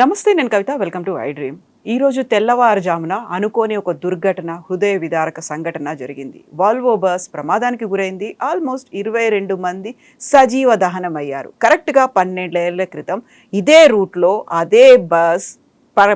నమస్తే నేను Kavitha. Welcome to I dream. ఈ రోజు తెల్లవారుజామున అనుకోని ఒక దుర్ఘటన హృదయ విదారక సంఘటన జరిగింది. వాల్వో బస్ ప్రమాదానికి గురైంది. ఆల్మోస్ట్ ఇరవై రెండు మంది సజీవ దహనం అయ్యారు కరెక్ట్గా పన్నెండేళ్ళ క్రితం ఇదే రూట్లో అదే బస్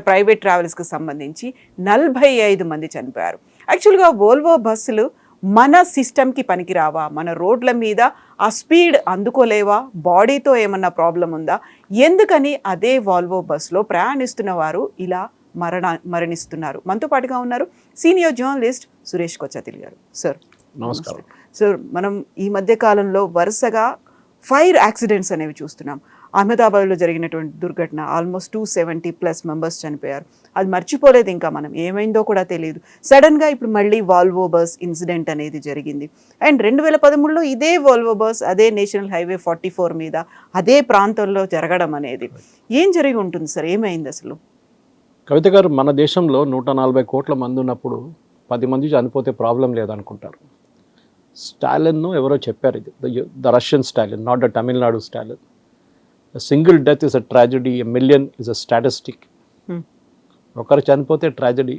ప్రైవేట్ ట్రావెల్స్కి సంబంధించి నలభై ఐదు మంది చనిపోయారు. యాక్చువల్గా వోల్వో బస్సులు మన సిస్టమ్కి పనికిరావా? మన రోడ్ల మీద ఆ స్పీడ్ అందుకోలేవా? బాడీతో ఏమన్నా ప్రాబ్లం ఉందా? ఎందుకని అదే వాల్వో బస్సులో ప్రయాణిస్తున్న వారు ఇలా మరణ మరణిస్తున్నారు. మనతో పాటుగా ఉన్నారు సీనియర్ జర్నలిస్ట్ సురేష్ కొచ్చతిల్ గారు. సార్ నమస్కారం. సార్ మనం ఈ మధ్య కాలంలో వరుసగా ఫైర్ యాక్సిడెంట్స్ అనేవి చూస్తున్నాం. అహ్మదాబాద్లో జరిగినటువంటి దుర్ఘటన almost two seventy plus members చనిపోయారు. అది మర్చిపోలేదు ఇంకా మనం ఏమైందో కూడా తెలియదు. సడన్గా ఇప్పుడు మళ్ళీ వాల్వో బస్ ఇన్సిడెంట్ అనేది జరిగింది. అండ్ రెండు వేల పదమూడులో ఇదే వాల్వో బస్ అదే నేషనల్ హైవే ఫార్టీ ఫోర్ మీద అదే ప్రాంతంలో జరగడం అనేది. ఏం జరిగి ఉంటుంది సార్? ఏమైంది అసలు? కవిత గారు మన దేశంలో నూట నలభై కోట్ల మంది ఉన్నప్పుడు పది మంది చనిపోతే ప్రాబ్లం లేదనుకుంటారు. స్టాలిన్ ఎవరో చెప్పారు ఇది. The Russian Stalin not the Tamil Nadu Stalin single death is a tragedy a million is a statistic. ఒకరు చనిపోతే ట్రాజడీ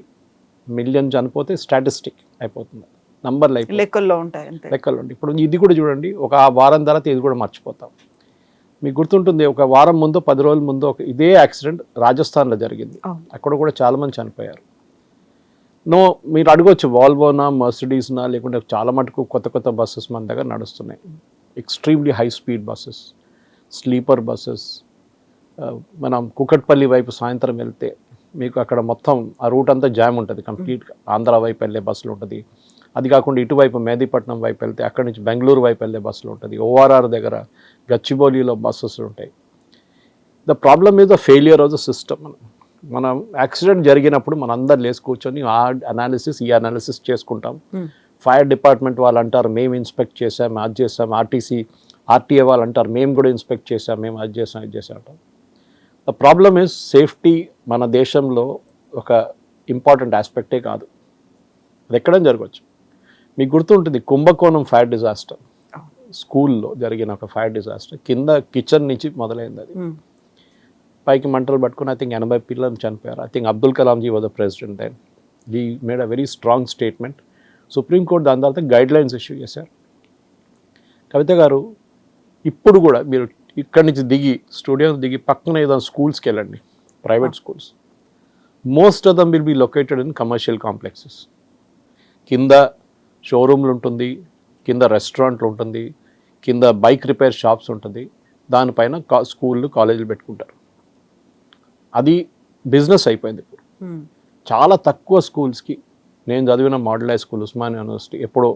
మిలియన్ చనిపోతే స్టాటిస్టిక్ అయిపోతుంది. నంబర్లు అయిపోతుంది లెక్కల్లో ఉంటాయి అంతే. లెక్కలు ఉండి ఇప్పుడు ఇది కూడా చూడండి. ఒక ఆ వారం తర్వాత ఇది కూడా మర్చిపోతాం. మీకు గుర్తుంటుంది ఒక వారం ముందు పది రోజుల ముందు ఒక ఇదే యాక్సిడెంట్ రాజస్థాన్లో జరిగింది. అక్కడ కూడా చాలా మంది చనిపోయారు. నో మీరు అడగొచ్చు వాల్వోనా మర్సిడీస్నా లేకుంటే చాలా మటుకు కొత్త కొత్త బస్సెస్ మన దగ్గర నడుస్తున్నాయి. Extremely high speed buses sleeper buses మనం కుకట్పల్లి వైపు సాయంత్రం వెళ్తే మీకు అక్కడ మొత్తం ఆ రూట్ అంతా జామ్ ఉంటుంది కంప్లీట్గా. ఆంధ్ర వైపు వెళ్ళే బస్సులు ఉంటుంది. అది కాకుండా ఇటువైపు మేదీపట్నం వైపు వెళ్తే అక్కడి నుంచి బెంగళూరు వైపు వెళ్ళే బస్సులు ఉంటుంది. ఓఆర్ఆర్ దగ్గర గచ్చిబౌలిలో బస్సెస్ ఉంటాయి. The problem is the failure of the system మనం యాక్సిడెంట్ జరిగినప్పుడు మన అందరు లేచి కూర్చొని ఆ అనాలిసిస్ ఈ అనాలిసిస్ చేసుకుంటాం. Hmm. ఫైర్ డిపార్ట్మెంట్ వాళ్ళు అంటారు మేము ఇన్స్పెక్ట్ చేసాం అది చేసాం ఆర్టీసీ ఆర్టీఏ వాళ్ళు అంటారు మేము కూడా ఇన్స్పెక్ట్ చేసాం మేము అది చేసాం ఇది చేసాం అంటాం ద ప్రాబ్లమ్ ఇస్ సేఫ్టీ మన దేశంలో ఒక ఇంపార్టెంట్ ఆస్పెక్టే కాదు. అది ఎక్కడైనా జరగవచ్చు. మీకు గుర్తుంటుంది కుంభకోణం ఫైర్ డిజాస్టర్ స్కూల్లో జరిగిన ఒక ఫైర్ డిజాస్టర్ కింద కిచెన్ నుంచి మొదలైంది అది. Hmm. పైకి మంటలు పట్టుకుని ఐ థింక్ ఎనభై పిల్లలు చనిపోయారు. I think Abdul Kalam ji was the president then he made a very strong statement supreme court దాని తర్వాత గైడ్ లైన్స్ ఇష్యూ చేశారు. కవిత గారు ఇప్పుడు కూడా మీరు ఇక్కడి నుంచి దిగి స్టూడియో దిగి పక్కన ఏదైనా స్కూల్స్కి వెళ్ళండి. Private schools most of them will be located in commercial complexes కింద షోరూమ్లు ఉంటుంది కింద రెస్టారెంట్లు ఉంటుంది కింద బైక్ రిపేర్ షాప్స్ ఉంటుంది. దానిపైన కా స్కూళ్ళు కాలేజీలు పెట్టుకుంటారు. అది బిజినెస్ అయిపోయింది ఇప్పుడు. చాలా తక్కువ స్కూల్స్కి నేను చదివిన model high school Osman university ఎప్పుడో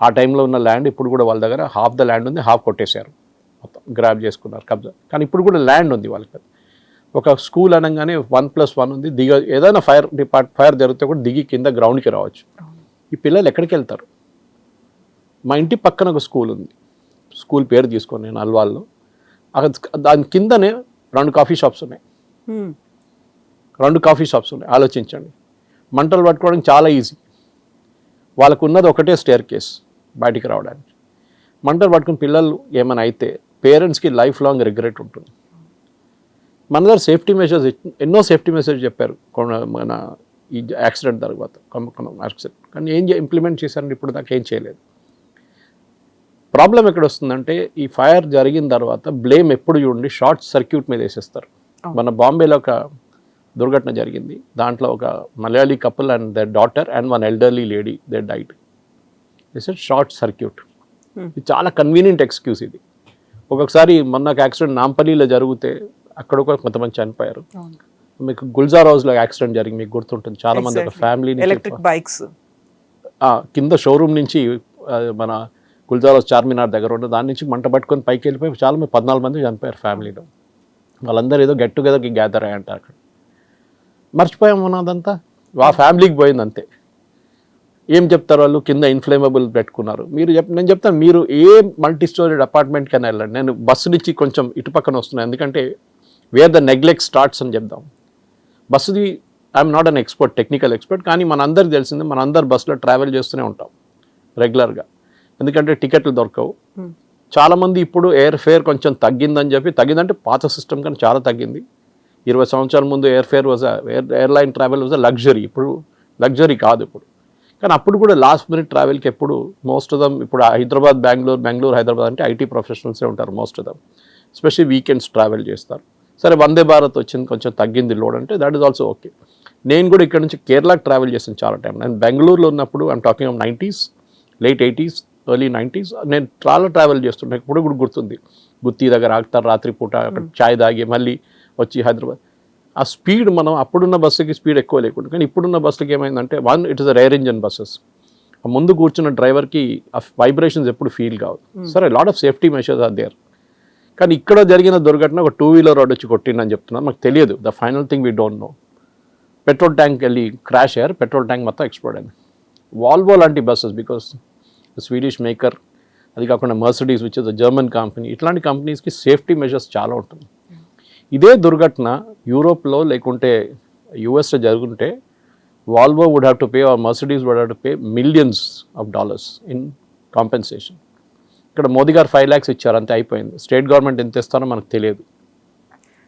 ఆ టైంలో ఉన్న ల్యాండ్ ఇప్పుడు కూడా వాళ్ళ దగ్గర హాఫ్ ద ల్యాండ్ ఉంది హాఫ్ కొట్టేశారు. మొత్తం గ్రాప్ చేసుకున్నారు కబ్జా. కానీ ఇప్పుడు కూడా ల్యాండ్ ఉంది వాళ్ళకి. ఒక స్కూల్ అనగానే వన్ ప్లస్ వన్ ఉంది. దిగ ఏదైనా ఫైర్ డిపార్ట్ ఫైర్ జరిగితే కూడా దిగి కింద గ్రౌండ్కి రావచ్చు. ఈ పిల్లలు ఎక్కడికి వెళ్తారు? మా ఇంటి పక్కన ఒక స్కూల్ ఉంది. స్కూల్ పేరు తీసుకొని నేను అల్వాల్లో. అక్కడ దాని కిందనే రెండు కాఫీ షాప్స్ ఉన్నాయి. Hmm. రెండు కాఫీ షాప్స్ ఉన్నాయి. ఆలోచించండి. మంటలు పట్టుకోవడం చాలా ఈజీ వాళ్ళకు ఉన్నది ఒకటే స్టేర్ కేస్ బయటికి రావడానికి. మంటలు పట్టుకుని పిల్లలు ఏమైనా అయితే పేరెంట్స్కి లైఫ్ లాంగ్ రిగ్రెట్ ఉంటుంది. మన దగ్గర సేఫ్టీ మెషర్స్ ఎన్నో సేఫ్టీ మెషర్స్ చెప్పారు. మన ఈ యాక్సిడెంట్ తర్వాత యాక్సిడెంట్. కానీ ఏం ఇంప్లిమెంట్ చేశారంటే ఇప్పుడు దాకా ఏం చేయలేదు. ప్రాబ్లం ఎక్కడ వస్తుందంటే ఈ ఫైర్ జరిగిన తర్వాత బ్లేమ్ ఎప్పుడు చూడండి షార్ట్ సర్క్యూట్ మీద వేసేస్తారు. మన బాంబేలో ఒక దుర్ఘటన జరిగింది. దాంట్లో ఒక Malayali couple and the daughter and one elderly lady they died this short circuit. ఇది చాలా కన్వీనియంట్ ఎక్స్క్యూజ్ ఇది. ఒక్కొక్కసారి మొన్న ఒక యాక్సిడెంట్ నాంపల్లిలో జరిగితే అక్కడ కూడా కొంతమంది చనిపోయారు. మీకు గుల్జార్ హౌస్లో యాక్సిడెంట్ జరిగింది మీకు గుర్తుంటుంది. చాలా మంది ఒక. ఫ్యామిలీ ఎలక్ట్రిక్ బైక్స్ కింద షోరూమ్ నుంచి మన గుల్జార్ చార్మినార్ దగ్గర ఉండే దాని నుంచి మంట పట్టుకొని పైకి వెళ్ళిపోయి చాలా మంది పద్నాలుగు మంది చనిపోయారు ఫ్యామిలీలో. వాళ్ళందరూ ఏదో గెట్ టుగెదర్కి గ్యాదర్ అయ్యంటారు అక్కడ. మర్చిపోయాం మనం అదంతా ఆ ఫ్యామిలీకి పోయింది అంతే. ఏం చెప్తారు వాళ్ళు? కింద ఇన్ఫ్లేమబుల్ పెట్టుకున్నారు. మీరు చెప్ నేను చెప్తాను మీరు ఏ మల్టీ స్టోరీడ్ అపార్ట్మెంట్కి అయినా వెళ్ళండి. నేను బస్సు నుంచి కొంచెం ఇటు పక్కన వస్తున్నాను. ఎందుకంటే వేర్ ద నెగ్లెక్ట్ స్టార్ట్స్ అని చెప్దాం. బస్సుది I'm not an expert technical expert కానీ మనందరికి తెలిసింది మన అందరు బస్సులో ట్రావెల్ చేస్తూనే ఉంటాం రెగ్యులర్గా ఎందుకంటే టికెట్లు దొరకవు. చాలామంది ఇప్పుడు ఎయిర్ ఫేర్ కొంచెం తగ్గిందని చెప్పి తగ్గిందంటే పాత సిస్టమ్ కానీ చాలా తగ్గింది. ఇరవై సంవత్సరాల ముందు air fare was air airline travel was luxury ఇప్పుడు లగ్జరీ కాదు ఇప్పుడు. కానీ అప్పుడు కూడా లాస్ట్ మినిట్ ట్రావెల్కి ఎప్పుడు మోస్ట్ ఆఫ్ దమ్ ఇప్పుడు హైదరాబాద్ బెంగళూరు బెంగళూరు హైదరాబాద్ అంటే ఐటీ ప్రొఫెషనల్సే ఉంటారు most of them especially weekends travel చేస్తారు. సరే వందే భారత్ వచ్చింది కొంచెం తగ్గింది లోడ్ అంటే దట్ ఈస్ ఆల్సో ఓకే నేను కూడా ఇక్కడ నుంచి కేరళకి ట్రావెల్ చేసాను చాలా టైం నేను బెంగళూరులో ఉన్నప్పుడు I'm talking of nineties late eighties early nineties నేను చాలా ట్రావెల్ చేస్తుంటాను ఇప్పుడు కూడా గుర్తుంది. గుత్తి దగ్గర ఆగుతారు రాత్రిపూట అక్కడ చాయ్ తాగి మళ్ళీ వచ్చి హైదరాబాద్. ఆ స్పీడ్ మనం అప్పుడున్న బస్సుకి స్పీడ్ ఎక్కువ లేకుండా కానీ ఇప్పుడున్న బస్సుకి ఏమైందంటే one it is a rear engine buses ముందు కూర్చున్న డ్రైవర్కి ఆ వైబ్రేషన్స్ ఎప్పుడు ఫీల్ కావు. సరే lot of safety measures are there కానీ ఇక్కడ జరిగిన దుర్ఘటన ఒక టూ వీలర్ రోడ్ వచ్చి కొట్టిందని చెప్తున్నారు. మాకు తెలియదు. The final thing we don't know petrol tank వెళ్ళి క్రాష్ అయ్యారు. పెట్రోల్ ట్యాంక్ మొత్తం ఎక్స్ప్లోడ్ అయింది. వాల్వో లాంటి బస్సెస్ బికాస్ స్వీడిష్ మేకర్ అది కాకుండా Mercedes which is the German company ఇట్లాంటి కంపెనీస్కి సేఫ్టీ మెజర్స్ చాలా ఉంటుంది ఇదే దుర్ఘటన యూరోప్లో లేకుంటే యుఎస్లో జరుగుంటే Volvo would have to pay or Mercedes would have to pay millions of dollars in compensation. ఇక్కడ మోదీ గారు ఫైవ్ ల్యాక్స్ ఇచ్చారు అంతే అయిపోయింది. స్టేట్ గవర్నమెంట్ ఎంత ఇస్తారో మనకు తెలియదు.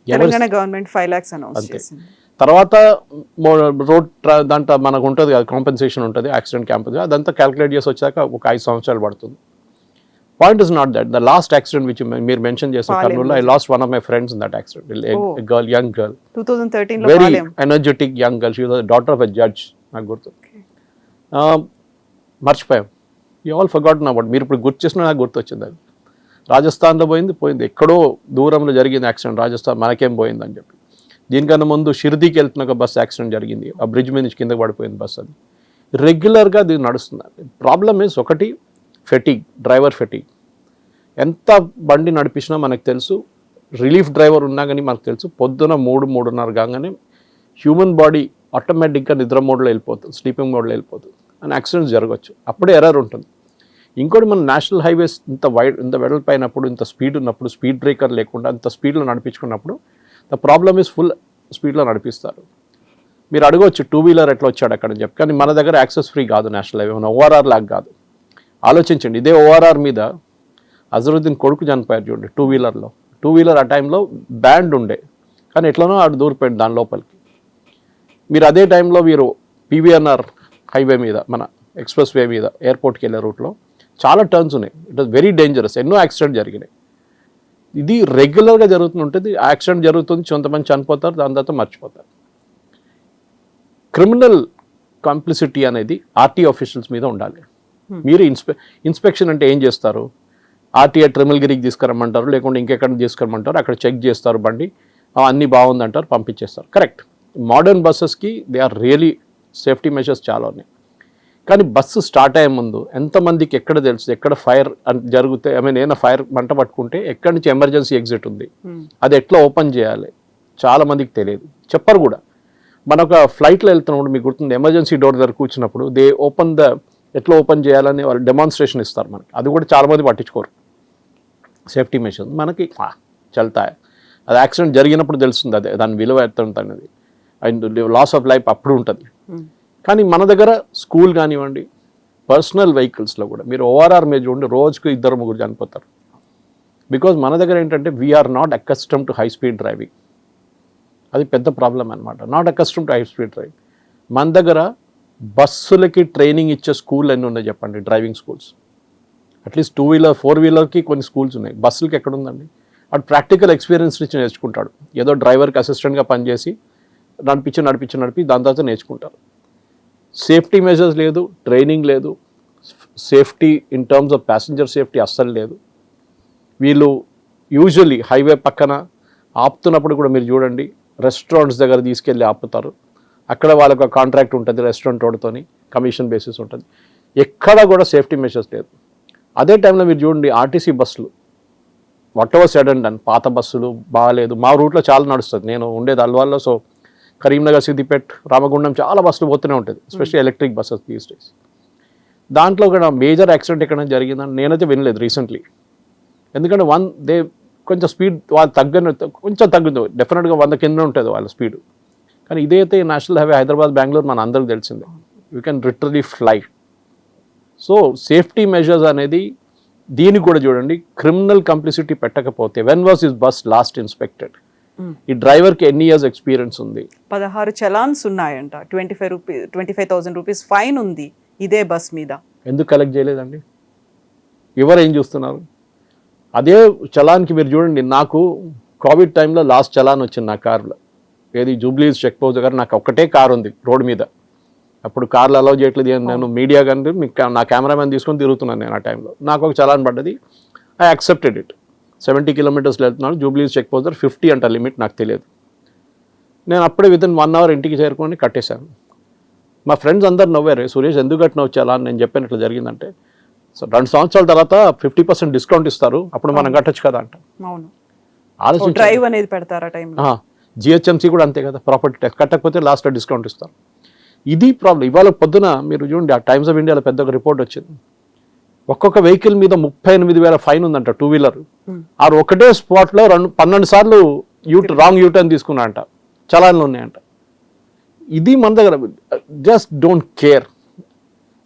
తెలంగాణ గవర్నమెంట్ ఫైవ్ అనౌన్స్ అంతే. తర్వాత రోడ్ దాంట్లో మనకు ఉంటుంది కదా కాంపెన్సేషన్ ఉంటుంది యాక్సిడెంట్ క్యాంపెన్ అదంతా క్యాలిక్యులేట్ చేసి వచ్చాక ఒక ఐదు సంవత్సరాలు పడుతుంది. Point is not that the last accident which మీరు మెన్షన్ చేసిన. Kurnool I lost one of my friends in that accident. Girl young girl very energetic young girl she daughter of a judge నాకు గుర్తు. ఆ, మర్చిపోయాం. You all forgot about మీరు ఇప్పుడు గుర్తు చేసిన నాకు గుర్తు వచ్చింది అది. రాజస్థాన్లో పోయింది పోయింది. ఎక్కడో దూరంలో జరిగింది యాక్సిడెంట్. రాజస్థాన్ మనకేం పోయిందని చెప్పి. దీనికన్నా ముందు షిర్దీకి వెళ్తున్న ఒక బస్ యాక్సిడెంట్ జరిగింది. ఆ బ్రిడ్జ్ మీద నుంచి కింద పడిపోయింది బస్ అది. రెగ్యులర్గా అది నడుస్తుంది. ప్రాబ్లమ్ ఇస్ ఒకటి ఫెటిగ్ డ్రైవర్ ఫెటిగ్ ఎంత బండి నడిపించినా మనకు తెలుసు రిలీఫ్ డ్రైవర్ ఉన్నా కానీ మనకు తెలుసు పొద్దున మూడు మూడున్నర కాగానే హ్యూమన్ బాడీ ఆటోమేటిక్గా నిద్ర మోడ్లో వెళ్ళిపోతుంది స్లీపింగ్ మోడ్లో వెళ్ళిపోతుంది. అని యాక్సిడెంట్స్ జరగవచ్చు అప్పుడే ఎర్రర్ ఉంటుంది. ఇంకోటి మన నేషనల్ హైవేస్ ఇంత వైడ్ ఇంత వెడల్పు అయినప్పుడు ఇంత స్పీడ్ ఉన్నప్పుడు స్పీడ్ బ్రేకర్ లేకుండా ఇంత స్పీడ్లో నడిపించుకున్నప్పుడు ద ప్రాబ్లమ్ ఇస్ ఫుల్ స్పీడ్లో నడిపిస్తారు. మీరు అడగవచ్చు టూ వీలర్ ఎట్లా వచ్చాడు అక్కడ అని చెప్పి. కానీ మన దగ్గర యాక్సెస్ ఫ్రీ కాదు నేషనల్ హైవే మన ఓఆర్ఆర్ లాగా కాదు. ఆలోచించండి. ఇదే ఓఆర్ఆర్ మీద అజరుద్దీన్ కొడుకు చనిపోయారు చూడండి టూ వీలర్లో టూ వీలర్ ఆ టైంలో బ్యాండ్ ఉండే. కానీ ఎట్లనో ఆడు దూరిపోయింది దాని లోపలికి. మీరు అదే టైంలో మీరు పీవీఎన్ఆర్ హైవే మీద మన ఎక్స్ప్రెస్ వే మీద ఎయిర్పోర్ట్కి వెళ్ళే రూట్లో చాలా టర్న్స్ ఉన్నాయి. ఇట్ వాస్ వెరీ డేంజరస్ ఎన్నో యాక్సిడెంట్ జరిగినాయి. ఇది రెగ్యులర్గా జరుగుతుంటుంది యాక్సిడెంట్ జరుగుతుంది కొంతమంది చనిపోతారు దాని తర్వాత మర్చిపోతారు. క్రిమినల్ కాంప్లిసిటీ అనేది ఆర్టీ ఆఫీషియల్స్ మీద ఉండాలి. మీరు ఇన్స్పె ఇన్స్పెక్షన్ అంటే ఏం చేస్తారు? ఆర్టీఐ ట్రిమల్గిరికి తీసుకురమ్మంటారు లేకుంటే ఇంకెక్కడ తీసుకురమ్మంటారు అక్కడ చెక్ చేస్తారు బండి అన్నీ బాగుందంటారు పంపించేస్తారు. Correct modern బస్సెస్కి they are really safety measures చాలా ఉన్నాయి. కానీ బస్సు స్టార్ట్ అయ్యే ముందు ఎంతమందికి ఎక్కడ తెలుసు ఎక్కడ ఫైర్ జరిగితే ఐ మీన్ ఏమైనా ఫైర్ మంట పట్టుకుంటే ఎక్కడి నుంచి ఎమర్జెన్సీ ఎగ్జిట్ ఉంది? అది ఎట్లా ఓపెన్ చేయాలి? చాలా మందికి తెలియదు. చెప్పరు కూడా. మన ఒక ఫ్లైట్లో వెళ్తున్నప్పుడు మీకు గుర్తుంది ఎమర్జెన్సీ డోర్ దగ్గర కూర్చున్నప్పుడు దే ఓపెన్ ద ఎట్లా ఓపెన్ చేయాలని వాళ్ళు డెమాన్స్ట్రేషన్ ఇస్తారు మనకి. అది కూడా చాలా మంది పట్టించుకోరు. సేఫ్టీ మెషర్స్ మనకి చల్తాయి అది యాక్సిడెంట్ జరిగినప్పుడు తెలుస్తుంది అదే దాని విలువ ఎంత ఉంటుంది అండ్ లాస్ ఆఫ్ లైఫ్ అప్పుడు ఉంటుంది. కానీ మన దగ్గర స్కూల్ కానివ్వండి పర్సనల్ వెహికల్స్లో కూడా మీరు ఓఆర్ఆర్ మీద చూడండి రోజుకు ఇద్దరు ముగ్గురు చనిపోతారు. బికాజ్ మన దగ్గర ఏంటంటే we're not accustomed to high speed driving అది పెద్ద ప్రాబ్లం అనమాట not accustomed to high speed driving మన దగ్గర బస్సులకి ట్రైనింగ్ ఇచ్చే స్కూల్ ఎన్ని ఉన్నాయి చెప్పండి? Driving schools. At least two wheeler four వీలర్కి కొన్ని స్కూల్స్ ఉన్నాయి. బస్సులకి ఎక్కడ ఉందండి? అటు ప్రాక్టికల్ ఎక్స్పీరియన్స్ నుంచి నేర్చుకుంటాడు. ఏదో డ్రైవర్కి అసిస్టెంట్గా పనిచేసి నడిపించి నడిపించి నడిపి దాని తర్వాత నేర్చుకుంటారు. సేఫ్టీ మెజర్స్ లేదు ట్రైనింగ్ లేదు. Safety in terms of passenger safety అస్సలు లేదు. వీళ్ళు యూజువల్లీ హైవే పక్కన ఆపుతున్నప్పుడు కూడా మీరు చూడండి రెస్టారెంట్స్ దగ్గర తీసుకెళ్ళి ఆపుతారు. అక్కడ వాళ్ళకి కాంట్రాక్ట్ ఉంటుంది రెస్టారెంట్ వాడితోని కమిషన్ బేసిస్ ఉంటుంది. ఎక్కడ కూడా సేఫ్టీ మెషర్స్ లేదు. అదే టైంలో మీరు చూడండి ఆర్టీసీ బస్సులు. వాట్ ఎవర్ సెడ్ అండ్ పాత బస్సులు బాగాలేదు. మా రూట్లో చాలా నడుస్తుంది. నేను ఉండేది అల్వాల్లో సో కరీంనగర్ సిద్దిపేట్ రామగుండం చాలా బస్సులు పోతూనే ఉంటుంది especially electric buses these days దాంట్లో కూడా మేజర్ యాక్సిడెంట్ ఎక్కడైనా జరిగిందని నేనైతే వినలేదు రీసెంట్లీ ఎందుకంటే వన్ దే కొంచెం స్పీడ్ వాళ్ళు తగ్గని కొంచెం తగ్గుతుంది. డెఫినెట్గా వంద కింద ఉంటుంది వాళ్ళ స్పీడ్ కానీ ఇదైతే నేషనల్ హైవే హైదరాబాద్ బెంగళూరు మన అందరికి తెలిసిందే. You can literally fly so safety measures అనేది దీనికి కూడా చూడండి. క్రిమినల్ కంప్లిసిటీ పెట్టకపోతే when was is bus last inspected ఈ డ్రైవర్కి ఎన్ని ఇయర్స్ ఎక్స్పీరియన్స్ ఉంది? పదహారు చలాన్స్ ఉన్నాయంట. Twenty five rupees twenty five thousand rupees fine ఉంది ఇదే బస్ మీద. ఎందుకు కలెక్ట్ చేయలేదండి? ఎవరు ఏం చూస్తున్నారు? అదే చలాన్కి మీరు చూడండి నాకు కోవిడ్ టైంలో లాస్ట్ చలాన్ వచ్చింది నా కార్లో. ఏది? జూబ్లీస్ చెక్ పోస్ట్ దగ్గర నాకు ఒక్కటే కార్ ఉంది రోడ్ మీద. అప్పుడు కార్లు అలౌ చేయట్లేదు. నేను మీడియా కానీ మీకు నా కెమెరామెన్ తీసుకొని తిరుగుతున్నాను నేను ఆ టైంలో. నాకు ఒక చలాన్ పడ్డది. ఐ యాక్సెప్టెడ్ ఇట్ సెవెంటీ కిలోమీటర్స్లో వెళ్తున్నాను. జూబ్లీస్ చెక్ పోస్ట్ దగ్గర ఫిఫ్టీ అంట లిమిట్ నాకు తెలియదు. నేను అప్పుడే విత్ ఇన్ వన్ అవర్ ఇంటికి చేరుకొని కట్టేశాను. మా ఫ్రెండ్స్ అందరు నవ్వారు సురేష్ ఎందుకు కట్టినావు చాలా అని నేను చెప్పినట్లు జరిగిందంటే సో రెండు సంవత్సరాల తర్వాత ఫిఫ్టీ పర్సెంట్ డిస్కౌంట్ ఇస్తారు. అప్పుడు మనం కట్టొచ్చు కదా అంట. ఆలోచించి డ్రైవ్ అనేది పెడతారా జిహెచ్ఎంసీ కూడా అంతే కదా ప్రాపర్టీ ట్యాక్స్ కట్టకపోతే లాస్ట్లో డిస్కౌంట్ ఇస్తారు ఇది ప్రాబ్లం ఇవాళ పొద్దున మీరు చూడండి ఆ టైమ్స్ ఆఫ్ ఇండియాలో పెద్ద ఒక రిపోర్ట్ వచ్చింది. ఒక్కొక్క వెహికల్ మీద ముప్పై ఎనిమిది వేల ఫైన్ ఉందంట టూ వీలర్ ఆ ఒకటే స్పాట్లో రెండు పన్నెండు సార్లు యూట్ రాంగ్ యూటర్న్ తీసుకున్నా అంట చలాన్లు ఉన్నాయంట. ఇది మన దగ్గర just don't care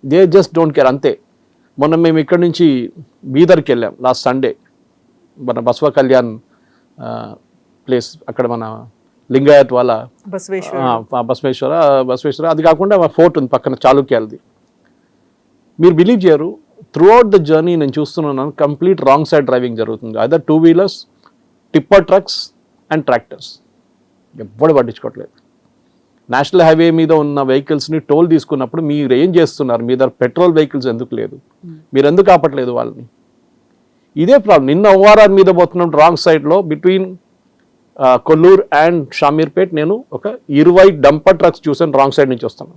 they just don't care అంతే. మొన్న మేము ఇక్కడి నుంచి బీదర్కి వెళ్ళాం లాస్ట్ సండే మన బసవ కళ్యాణ్ ప్లేస్ అక్కడ మన లింగాయత్ వాళ్ళ బసవేశ్వర. బసవేశ్వర బసవేశ్వర. అది కాకుండా ఫోర్ట్ ఉంది పక్కన చాళుక్యాలది. మీరు బిలీవ్ చేయరు. త్రూ అవుట్ ద జర్నీ నేను చూస్తున్నాను కంప్లీట్ రాంగ్ సైడ్ డ్రైవింగ్ జరుగుతుంది. Other two wheelers tipper trucks and tractors ఎవ్వడు పట్టించుకోవట్లేదు. నేషనల్ హైవే మీద ఉన్న వెహికల్స్ని టోల్ తీసుకున్నప్పుడు మీరు ఏం చేస్తున్నారు? మీ దగ్గర పెట్రోల్ వెహికల్స్ ఎందుకు లేదు? మీరు ఎందుకు ఆపట్లేదు వాళ్ళని? ఇదే ప్రాబ్లం నిన్న ఓఆర్ఆర్ మీద పోతున్నప్పుడు రాంగ్ సైడ్లో బిట్వీన్ కొల్లూరు అండ్ షామీర్పేట్ నేను ఒక ఇరవై డంపర్ ట్రక్స్ చూసాను రాంగ్ సైడ్ నుంచి వస్తాను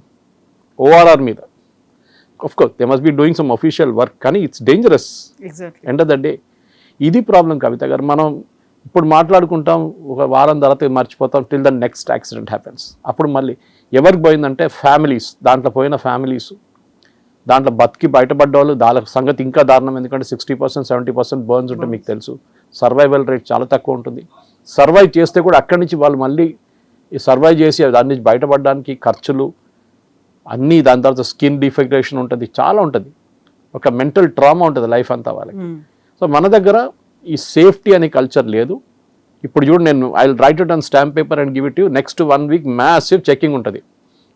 ఓఆర్ఆర్ మీద. Of course they must be doing some official work కానీ it's dangerous end of the day ఇది ప్రాబ్లం కవిత గారు. మనం ఇప్పుడు మాట్లాడుకుంటాం ఒక వారం తర్వాత మర్చిపోతాం till the next accident happens అప్పుడు మళ్ళీ ఎవరికి పోయిందంటే ఫ్యామిలీస్ దాంట్లో పోయిన ఫ్యామిలీస్. దాంట్లో బతికి బయటపడ్డ వాళ్ళు దాని సంగతి ఇంకా దారుణం. ఎందుకంటే sixty percent seventy percent burns ఉంటే మీకు తెలుసు. సర్వైవల్ రేట్ చాలా తక్కువ ఉంటుంది. సర్వైవ్ చేస్తే కూడా అక్కడి నుంచి వాళ్ళు మళ్ళీ ఈ సర్వైవ్ చేసి దాని నుంచి బయటపడడానికి ఖర్చులు అన్నీ దాని తర్వాత స్కిన్ డిఫెక్టేషన్ ఉంటుంది చాలా ఉంటుంది. ఒక మెంటల్ ట్రామా ఉంటుంది లైఫ్ అంతా వాళ్ళకి. సో మన దగ్గర ఈ సేఫ్టీ అనే కల్చర్ లేదు. ఇప్పుడు చూడు నేను I write it on stamp paper and give it you next one week massive checking ఉంటుంది.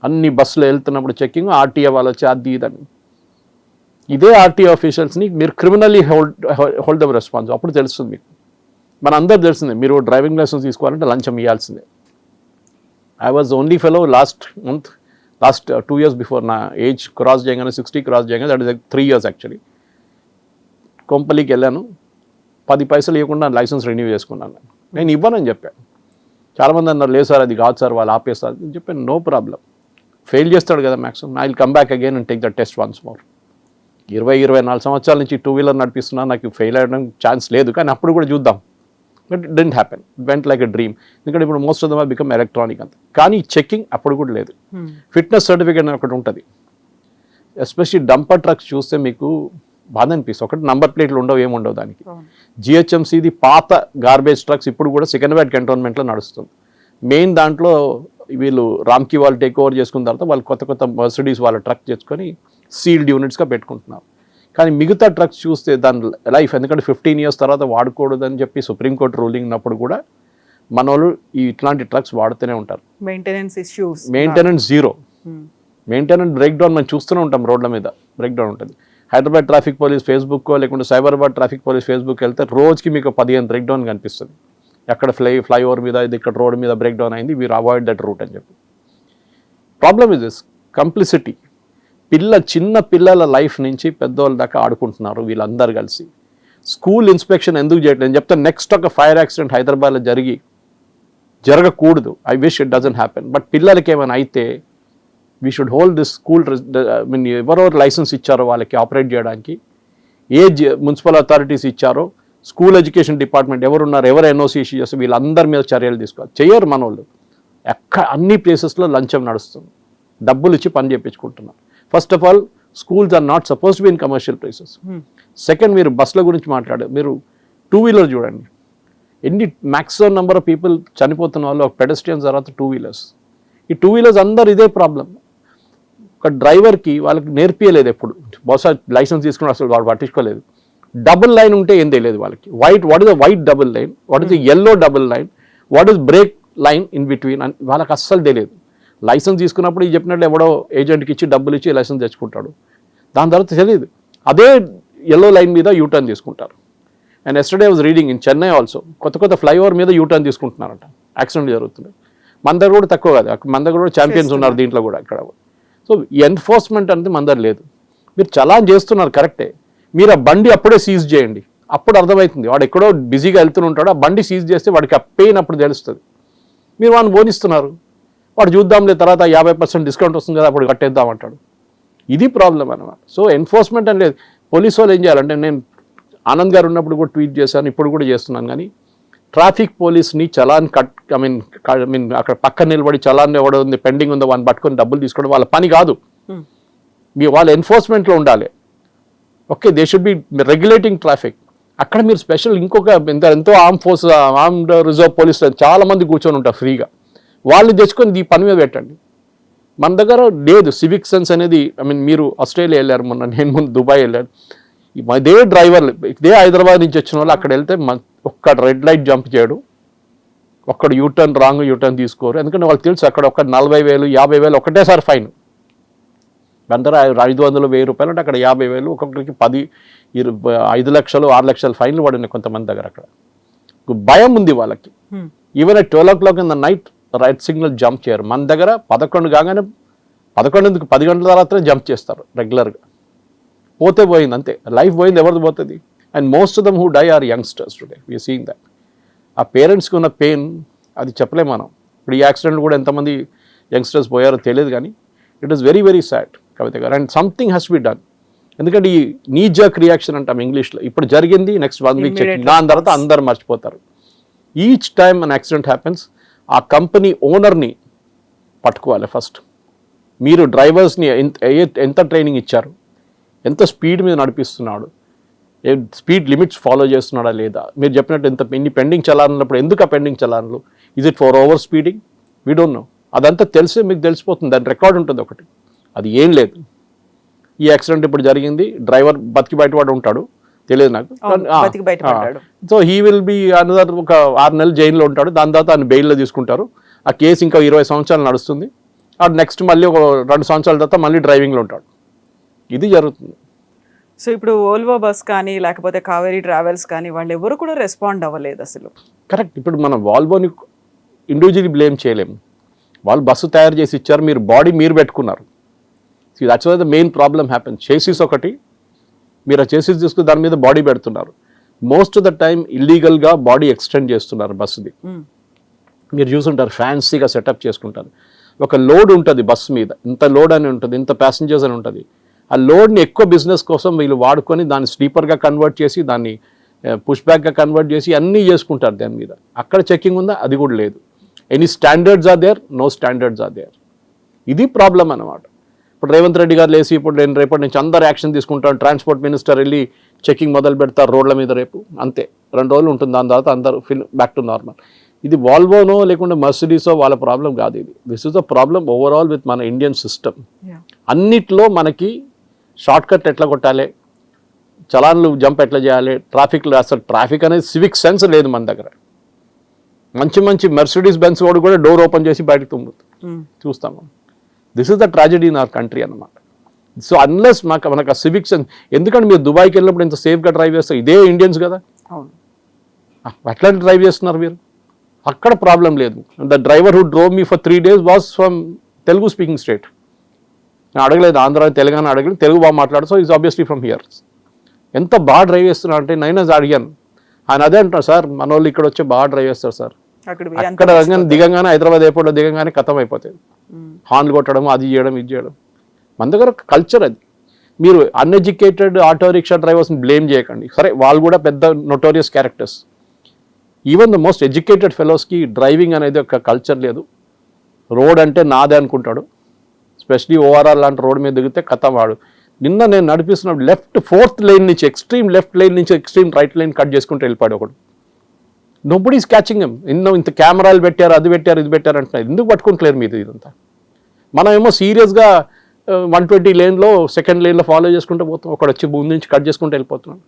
అన్ని బస్సులు వెళ్తున్నప్పుడు చెకింగ్ ఆర్టీఏ వాళ్ళు వచ్చి అది ఇదని. ఇదే ఆర్టీఏ ఆఫీషియల్స్ని మీరు criminally hold hold the response అప్పుడు తెలుస్తుంది మీకు. మన అందరు తెలిసిందే మీరు డ్రైవింగ్ లైసెన్స్ తీసుకోవాలంటే లంచం ఇవ్వాల్సిందే I was only fellow last month last two years before నా ఏజ్ క్రాస్ చేయగానే సిక్స్టీ క్రాస్ చేయగానే that is three years actually కొంపల్లికి వెళ్ళాను పది పైసలు ఇవ్వకుండా లైసెన్స్ రెన్యూ చేసుకున్నాను. నేను ఇవ్వనని చెప్పాను చాలామంది అన్నారు లేదు సార్ అది కాదు సార్ వాళ్ళు ఆపేస్తారు. అని చెప్పాను నో ప్రాబ్లం ఫెయిల్ చేస్తాడు కదా maximum I will come back again and take the test once more ఇరవై ఇరవై నాలుగు సంవత్సరాల నుంచి టూ వీలర్ నడిపిస్తున్నా నాకు ఫెయిల్ అవ్వడం ఛాన్స్ లేదు. కానీ అప్పుడు కూడా చూద్దాం. But didn't happen went like a dream ఎందుకంటే ఇప్పుడు most of them become electronic అంత. కానీ చెకింగ్ అప్పుడు కూడా లేదు. ఫిట్నెస్ సర్టిఫికేట్ అని ఒకటి ఉంటుంది. ఎస్పెషల్లీ డంపర్ ట్రక్స్ చూస్తే మీకు బాధ అనిపిస్తుంది. ఒకటి నంబర్ ప్లేట్లు ఉండవు ఏమి ఉండవు దానికి జిహెచ్ఎంసీది పాత గార్బేజ్ ట్రక్స్ ఇప్పుడు కూడా సికింద్రాబాద్ కంటోన్మెంట్లో నడుస్తుంది. మెయిన్ దాంట్లో వీళ్ళు రామ్కి వాళ్ళు టేక్ ఓవర్ చేసుకున్న తర్వాత వాళ్ళు కొత్త కొత్త మర్సిడీస్ వాళ్ళ ట్రక్ చేసుకొని సీల్డ్ యూనిట్స్గా పెట్టుకుంటున్నారు. కానీ మిగతా ట్రక్స్ చూస్తే దాని లైఫ్ ఎందుకంటే ఫిఫ్టీన్ ఇయర్స్ తర్వాత వాడకూడదని చెప్పి సుప్రీంకోర్టు రూలింగ్ ఉన్నప్పుడు కూడా మన వాళ్ళు ఈ ఇట్లాంటి ట్రక్స్ వాడుతూనే ఉంటారు. Maintenance issues maintenance zero maintenance breakdown మనం చూస్తూనే ఉంటాం రోడ్ల మీద బ్రేక్ డౌన్ ఉంటుంది. హైదరాబాద్ ట్రాఫిక్ పోలీస్ ఫేస్బుక్ లేకుంటే సైబరాబాద్ ట్రాఫిక్ పోలీస్ ఫేస్బుక్ వెళ్తే రోజుకి మీకు పదిహేను బ్రేక్ డౌన్ కనిపిస్తుంది. ఎక్కడ ఫ్లై ఫ్లైఓవర్ మీద ఇది ఇక్కడ రోడ్ మీద బ్రేక్ డౌన్ అయింది వీరు అవాయిడ్ దట్ రూట్ అని చెప్పి. ప్రాబ్లమ్ ఇస్ దిస్ కంప్లిసిటీ పిల్ల చిన్న పిల్లల లైఫ్ నుంచి పెద్దవాళ్ళ దాకా ఆడుకుంటున్నారు వీళ్ళందరూ కలిసి. స్కూల్ ఇన్స్పెక్షన్ ఎందుకు చేయట్లేదు? నేను చెప్తాను నెక్స్ట్ ఒక ఫైర్ యాక్సిడెంట్ హైదరాబాద్లో జరిగి జరగకూడదు. I wish it doesn't happen. But పిల్లలకి ఏమైనా అయితే we should hold this school mean ఎవరెవరు లైసెన్స్ ఇచ్చారో వాళ్ళకి ఆపరేట్ చేయడానికి. ఏ మున్సిపల్ అథారిటీస్ ఇచ్చారో స్కూల్ ఎడ్యుకేషన్ డిపార్ట్మెంట్ ఎవరున్నారు ఎవరు ఎన్ఓసి ఇష్యూ చేస్తే వీళ్ళందరి మీద చర్యలు తీసుకోవాలి. చేయరు మన వాళ్ళు ఎక్కడ అన్ని ప్లేసెస్లో లంచం నడుస్తుంది. డబ్బులు ఇచ్చి పని చేయించుకుంటున్నారు first of all schools are not suppose be in commercial places second మీరు బస్సుల గురించి మాట్లాడారు మీరు టూ వీలర్ చూడండి. ఎన్ని మ్యాక్సిమం నెంబర్ ఆఫ్ పీపుల్ చనిపోతున్న వాళ్ళు ఒక పెడస్ట్రియన్స్ తర్వాత టూ వీలర్స్ ఈ టూ వీలర్స్ అందరు ఇదే ప్రాబ్లం ఒక డ్రైవర్కి వాళ్ళకి నేర్పియలేదు ఎప్పుడు. బహుశా లైసెన్స్ తీసుకుని అసలు వాడు పట్టించుకోలేదు. డబుల్ లైన్ ఉంటే ఏం తెలియదు వాళ్ళకి. White what is the white double line what is the yellow double line what is break line in between అని వాళ్ళకి అస్సలు తెలియదు. లైసెన్స్ తీసుకున్నప్పుడు ఈ చెప్పినట్టు ఎవడో ఏజెంట్కి ఇచ్చి డబ్బులు ఇచ్చి లైసెన్స్ తెచ్చుకుంటాడు. దాని తర్వాత తెలియదు. అదే ఎల్లో లైన్ మీద యూటర్న్ తీసుకుంటారు. And yesterday was reading in Chennai also కొత్త కొత్త ఫ్లైఓవర్ మీద యూటర్న్ తీసుకుంటున్నారంట. యాక్సిడెంట్ జరుగుతుంది. మన దగ్గర కూడా తక్కువ కాదు. అక్కడ మన దగ్గర కూడా ఛాంపియన్స్ ఉన్నారు దీంట్లో కూడా ఇక్కడ సో ఎన్ఫోర్స్మెంట్ అనేది మన దగ్గర లేదు. మీరు చలాన్ చేస్తున్నారు కరెక్టే మీరు ఆ బండి అప్పుడే సీజ్ చేయండి. అప్పుడు అర్థమవుతుంది. వాడు ఎక్కడో బిజీగా వెళ్తూనే ఉంటాడు. ఆ బండి సీజ్ చేస్తే వాడికి ఆ పెయిన్ అప్పుడు తెలుస్తుంది. మీరు వాడిని బోనిస్తున్నారు వాడు చూద్దాంలే తర్వాత యాభై పర్సెంట్ డిస్కౌంట్ వస్తుంది కదా అప్పుడు కట్టేద్దాం అంటాడు. ఇది ప్రాబ్లం అనమాట సో ఎన్ఫోర్స్మెంట్ అని లేదు. పోలీసు వాళ్ళు ఏం చేయాలంటే నేను ఆనంద్ గారు ఉన్నప్పుడు కూడా ట్వీట్ చేశాను ఇప్పుడు కూడా చేస్తున్నాను కానీ traffic పోలీస్ని challan cut I mean I mean అక్కడ పక్కన నిలబడి చలాన్ ఎవడో ఉంది పెండింగ్ ఉందో వాడిని పట్టుకొని డబ్బులు తీసుకోవడం వాళ్ళ పని కాదు. మీ వాళ్ళ ఎన్ఫోర్స్మెంట్లో ఉండాలి. Okay they should be regulating traffic. అక్కడ మీరు స్పెషల్ ఇంకొక ఎంత ఎంతో arm force armed reserve police చాలా మంది కూర్చొని ఉంటారు ఫ్రీగా. వాళ్ళు తెచ్చుకొని ఈ పని మీద పెట్టండి. మన దగ్గర లేదు సివిక్ సెన్స్ అనేది. ఐ మీన్ మీరు ఆస్ట్రేలియా వెళ్ళారు మొన్న నేను ముందు దుబాయ్ వెళ్ళాను. ఇదే డ్రైవర్లు. ఇదే హైదరాబాద్ నుంచి వచ్చిన వాళ్ళు అక్కడ వెళ్తే మన- ఒక్క రెడ్ లైట్ జంప్ చేయడు. ఒక్కడు యూటర్న్ రాంగ్ యూటర్న్ తీసుకోరు. ఎందుకంటే వాళ్ళకి తెలుసు అక్కడ ఒక నలభై వేలు యాభై వేలు ఒకటేసారి ఫైన్. అందరూ ఐదు వందలు వెయ్యి రూపాయలు అంటే అక్కడ యాభై వేలు ఒక్కొక్కరికి పది ఇరు ఐదు లక్షలు ఆరు లక్షలు ఫైన్లు పడినాయి కొంతమంది దగ్గర అక్కడ. భయం ఉంది వాళ్ళకి. Even at twelve o'clock in the night right signal jump చేయరు. మన దగ్గర పదకొండు కాగానే పదకొండుకి పది గంటల తర్వాతనే జంప్ చేస్తారు రెగ్యులర్గా. పోతే పోయింది అంతే. లైఫ్ పోయింది ఎవరిది పోతుంది? And most of them who die are youngsters today. We seeing that ఆ పేరెంట్స్కి ఉన్న పెయిన్ అది చెప్పలేం మనం. ఇప్పుడు ఈ యాక్సిడెంట్ కూడా ఎంతమంది యంగ్స్టర్స్ పోయారో తెలియదు కానీ it is very very sad Kavitha garu. And something has be done ఎందుకంటే ఈ నీ జర్క్ రియాక్షన్ అంటాం ఇంగ్లీష్లో. ఇప్పుడు జరిగింది నెక్స్ట్ వన్ వీక్ దాని తర్వాత అందరు మర్చిపోతారు. Each time an accident happens ఆ కంపెనీ ఓనర్ని పట్టుకోవాలి ఫస్ట్. మీరు డ్రైవర్స్ని ఎంత ఎంత ట్రైనింగ్ ఇచ్చారు? ఎంత స్పీడ్ మీద నడిపిస్తున్నాడు? ఏ స్పీడ్ లిమిట్స్ ఫాలో చేస్తున్నాడా లేదా? మీరు చెప్పినట్టు ఎంత ఎన్ని పెండింగ్ చలానప్పుడు ఎందుకు ఆ pending చలాన్లు? Is it for over speeding we don't know అదంతా తెలిసే మీకు తెలిసిపోతుంది. దాని రికార్డ్ ఉంటుంది ఒకటి. అది ఏం లేదు. ఈ యాక్సిడెంట్ ఇప్పుడు జరిగింది. డ్రైవర్ బతికి బయటపడి ఉంటాడు. తెలియదు నాకు. So he will be another ఒక ఆరు నెలలు జైల్లో ఉంటాడు. దాని తర్వాత ఆయన బెయిల్లో తీసుకుంటారు. ఆ కేసు ఇంకా ఇరవై సంవత్సరాలు నడుస్తుంది. ఆ నెక్స్ట్ మళ్ళీ ఒక రెండు సంవత్సరాల తర్వాత మళ్ళీ డ్రైవింగ్లో ఉంటాడు. ఇది జరుగుతుంది. సో ఇప్పుడు ఓల్వో బస్ కానీ లేకపోతే కావేరీ ట్రావెల్స్ కానీ వాళ్ళు ఎవరు కూడా రెస్పాండ్ అవ్వలేదు అసలు. కరెక్ట్. ఇప్పుడు మనం వాల్వోని ఇండివిజువల్లీ బ్లేమ్ చేయలేము వాళ్ళు బస్సు తయారు చేసి ఇచ్చారు. మీరు బాడీ మీరు పెట్టుకున్నారు. That's the main problem happen chassis ఒకటి మీరు ఆ చేసిస్ తీసుకుని దాని మీద బాడీ పెడుతున్నారు. మోస్ట్ ఆఫ్ ద టైం ఇల్లీగల్గా బాడీ ఎక్స్టెండ్ చేస్తున్నారు బస్సుది. మ్మ్. మీరు చూసుంటారు ఫ్యాన్సీగా సెటప్ చేసుకుంటారు. ఒక లోడ్ ఉంటుంది బస్సు మీద. ఇంత లోడ్ అని ఉంటుంది ఇంత ప్యాసింజర్స్ అని ఉంటుంది. ఆ లోడ్ని ఎక్కువ బిజినెస్ కోసం వీళ్ళు వాడుకొని దాన్ని స్లీపర్గా కన్వర్ట్ చేసి దాన్ని పుష్ బ్యాక్గా కన్వర్ట్ చేసి అన్నీ చేసుకుంటారు దాని మీద. అక్కడ చెక్కింగ్ ఉందా? అది కూడా లేదు. Any standards are there no standards are there ఇది ప్రాబ్లం అన్నమాట. ఇప్పుడు రేవంత్ రెడ్డి గారు లేసి ఇప్పుడు నేను రేపటి నుంచి అందరు యాక్షన్ తీసుకుంటాను ట్రాన్స్పోర్ట్ మినిస్టర్ వెళ్ళి చెకింగ్ మొదలు పెడతారు రోడ్ల మీద రేపు. అంతే. రెండు రోజులు ఉంటుంది. దాని తర్వాత అందరూ ఫిల్ బ్యాక్ టు నార్మల్ ఇది వాల్వోనో లేకుంటే మర్సిడీసో వాళ్ళ ప్రాబ్లం కాదు ఇది. This is the problem overall with మన ఇండియన్ సిస్టమ్. అన్నిట్లో మనకి షార్ట్ కట్ ఎట్లా కొట్టాలి? చలాన్లు జంప్ ఎట్లా చేయాలి? ట్రాఫిక్లో అసలు ట్రాఫిక్ అనేది సివిక్ సెన్స్ లేదు మన దగ్గర. మంచి మంచి మెర్సిడీస్ బెన్స్ వాడు కూడా డోర్ ఓపెన్ చేసి బయటకు తుమ్ముతుంది మ్మ్. చూస్తాము this is the tragedy in our country అన్నమాట. సో అన్లెస్ మాకు మనకు ఆ సివిక్ సెన్స్ ఎందుకంటే మీరు దుబాయ్కి వెళ్ళినప్పుడు ఇంత సేఫ్గా డ్రైవ్ చేస్తారు? ఇదే ఇండియన్స్ కదా? ఎట్లా డ్రైవ్ చేస్తున్నారు మీరు? అక్కడ ప్రాబ్లం లేదు. The driver who drove me for three days was from Telugu speaking state నేను అడగలేదు ఆంధ్ర తెలంగాణ అడగలేదు తెలుగు బాగా మాట్లాడు so is obviously from here ఎంత బాగా డ్రైవ్ చేస్తున్నారు అంటే నైనా అడిగాను. ఆయన అదే అంటారు సార్ మన వాళ్ళు ఇక్కడ వచ్చి బాగా డ్రైవ్ చేస్తారు సార్. అక్కడ దిగంగానే- హైదరాబాద్ ఎయిర్పోర్ట్లో దిగంగానే కథం అయిపోతుంది. హార్న్లు కొట్టడం అది చేయడం ఇది చేయడం. మన దగ్గర కల్చర్ అది. మీరు అన్ఎడ్యుకేటెడ్ ఆటో రిక్షా డ్రైవర్స్ని బ్లేమ్ చేయకండి. సరే వాళ్ళు కూడా పెద్ద notorious characters even the most educated ఫెలోస్కి driving అనేది ఒక కల్చర్ లేదు. రోడ్ అంటే నాదే అనుకుంటాడు. స్పెషలీ ఓఆర్ఆర్ లాంటి రోడ్ మీద దిగితే కథ వాడు. నిన్న నేను నడిపిస్తున్నప్పుడు లెఫ్ట్ ఫోర్త్ లైన్ నుంచి ఎక్స్ట్రీమ్ లెఫ్ట్ లైన్ నుంచి ఎక్స్ట్రీమ్ రైట్ లైన్ కట్ చేసుకుంటూ వెళ్ళిపోయాడు ఒకడు. నొబ్బడీస్ క్యాచింగ్ ఎమ్ ఎన్నో ఇంత కెమెరాలు పెట్టారు అది పెట్టారు ఇది పెట్టారు అంటున్నారు. ఎందుకు పట్టుకుంటలేరు మీరు ఇదంతా? మనం ఏమో సీరియస్గా వన్ ట్వంటీ లేన్లో సెకండ్ లేన్లో ఫాలో చేసుకుంటూ పోతాం. ఒకడు వచ్చి ముందు నుంచి కట్ చేసుకుంటూ వెళ్ళిపోతున్నాం.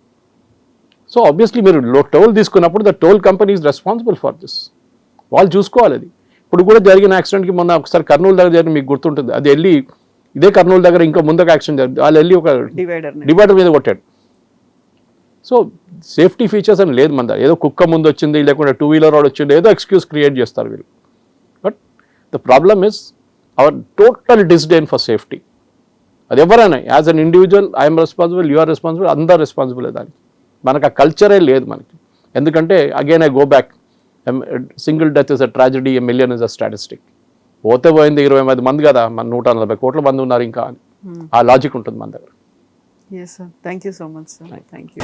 సో ఆబ్వియస్లీ మీరు టోల్ తీసుకున్నప్పుడు the toll company is responsible for this. వాళ్ళు చూసుకోవాలి అది. ఇప్పుడు కూడా జరిగిన యాక్సిడెంట్కి మొన్న ఒకసారి కర్నూలు దగ్గర జరిగిన మీకు గుర్తుంటుంది. అది వెళ్ళి ఇదే కర్నూలు దగ్గర ఇంకో ముందుకు యాక్సిడెంట్ జరిగింది. వాళ్ళు వెళ్ళి ఒక డివైడర్ డివైడర్ మీద కొట్టాడు. సో సేఫ్టీ ఫీచర్స్ అని లేదు మన దగ్గర. ఏదో కుక్క ముందు వచ్చింది లేకుంటే టూ వీలర్ రోడ్ వచ్చింది ఏదో ఎక్స్క్యూజ్ క్రియేట్ చేస్తారు వీళ్ళు. But the problem is our total disdain for safety అది ఎవరైనా as an individual I'm responsible you are responsible అందరు రెస్పాన్సిబుల్ దానికి. మనకు ఆ కల్చరే లేదు మనకి. ఎందుకంటే again I go back single death is a tragedy a million is a statistic పోతే పోయింది ఇరవై మంది మంది కదా మన నూట నలభై కోట్ల మంది ఉన్నారు ఇంకా అని. ఆ లాజిక్ ఉంటుంది మన దగ్గర. Thank you so much sir thank you